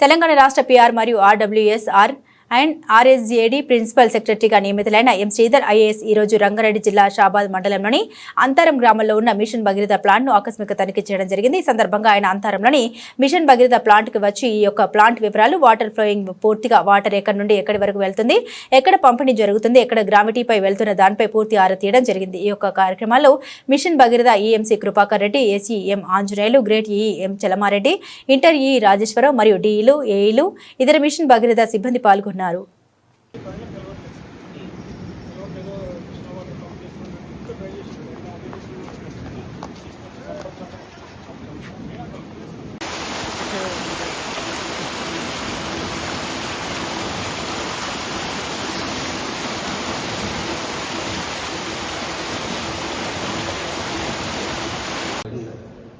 తెలంగాణ రాష్ట్ర పిఆర్ మరియు ఆర్డబ్ల్యూఎస్ఆర్ and ఆర్ఎస్జేడి principal సెక్రటరీగా నియమితులైన ఎం శ్రీధర్ ఐఏఎస్ ఈ రోజు రంగారెడ్డి జిల్లా షాబాద్ మండలంలోని అంతరం గ్రామంలో ఉన్న మిషన్ భగీరథ ప్లాంట్ను ఆకస్మిక తనిఖీ చేయడం జరిగింది. ఈ సందర్భంగా ఆయన అంతరంలోని మిషన్ భగీరథ ప్లాంట్కి వచ్చి ఈ యొక్క ప్లాంట్ వివరాలు వాటర్ ఫ్లోయింగ్ పూర్తిగా వాటర్ ఎక్కడి నుండి ఎక్కడి వరకు వెళ్తుంది ఎక్కడ పంపిణీ జరుగుతుంది ఎక్కడ గ్రావిటీపై వెళ్తున్న దానిపై పూర్తి ఆరా తీయడం జరిగింది. ఈ యొక్క కార్యక్రమాల్లో mission Bhagiratha EMC Krupakar Reddy AC M Anjaneyulu great EE M Chalamareddy inter ఈ రాజేశ్వరరావు మరియు డిఈలు ఏఈలు ఇతర మిషన్ భగీరథ సిబ్బంది పాల్గొన్నారు.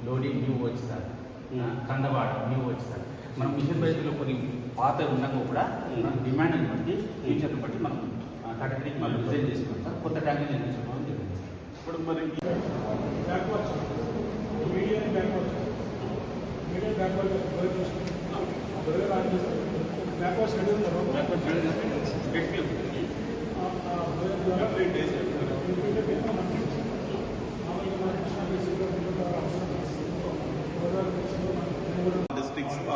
లోడింగ్ న్యూ వచ్చింది కందవాడ న్యూ వచ్చింది మనం మిషన్ బయటలో కొన్ని పాత ఉన్నాక కూడా మన డిమాండ్ని బట్టి ఫ్యూచర్ని బట్టి మనం త్రీకి మళ్ళీ డిజైన్ చేసుకుంటాం కొత్త ట్యాంక్ నిర్మించుకోవడం జరిగింది ఇప్పుడు మరి backwards medium backwards medium backward backwards ready ఉన్నారు డిస్ట్రిక్ట్స్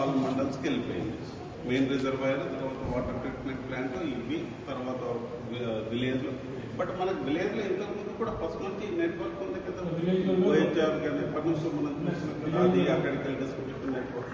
ఆల్ మండల్స్కి వెళ్ళిపోయింది. మెయిన్ రిజర్వాయర్ తర్వాత వాటర్ ట్రీట్మెంట్ ప్లాంట్ ఇవి తర్వాత విలేజ్ బట్ మనకు విలేజ్లో ఇంతకుముందు కూడా ఫస్ట్ నుంచి నెట్వర్క్ ఉంది కదా. వైఎస్ఆర్ కానీ నుంచో మనం చూసినట్టు అది అక్కడికి వెళ్ళి నెట్వర్క్